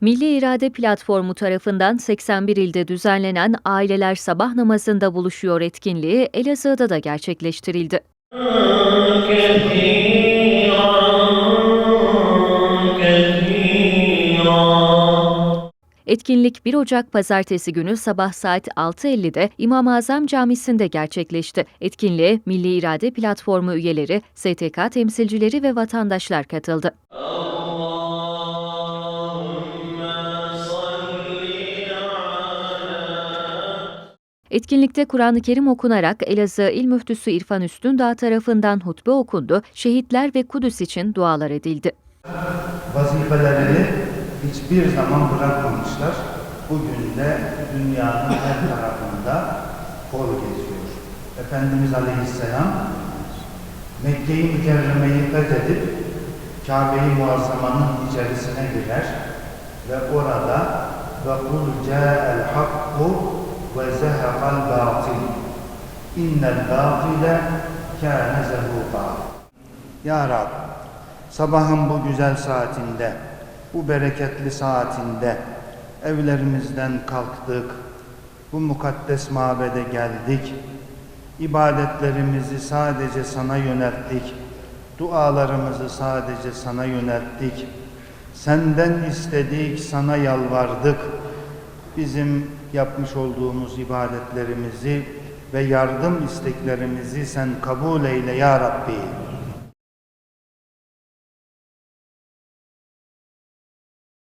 Milli İrade Platformu tarafından 81 ilde düzenlenen Aileler Sabah Namazı'nda buluşuyor etkinliği Elazığ'da da gerçekleştirildi. Etkinlik 1 Ocak Pazartesi günü sabah saat 6.50'de İmam-ı Azam Camisi'nde gerçekleşti. Etkinliğe Milli İrade Platformu üyeleri, STK temsilcileri ve vatandaşlar katıldı. Etkinlikte Kur'an-ı Kerim okunarak Elazığ İl Müftüsü İrfan Üstündağ tarafından hutbe okundu, şehitler ve Kudüs için dualar edildi. vazifelerini hiçbir zaman bırakmamışlar. Bugün de dünyanın her tarafında kol geziyor. Efendimiz Aleyhisselam Mekke-i Mükerreme'yi fethedip Kabe-i Muazzama'nın içerisine girer ve orada ve kul ca'el hakku zehekal batil innel batile kâne zehuqa Ya Rab sabahın bu güzel saatinde bu bereketli saatinde evlerimizden kalktık bu mukaddes mabede geldik ibadetlerimizi sadece sana yönelttik dualarımızı sadece sana yönelttik senden istedik sana yalvardık bizim yapmış olduğumuz ibadetlerimizi ve yardım isteklerimizi sen kabul eyle ya Rabbi.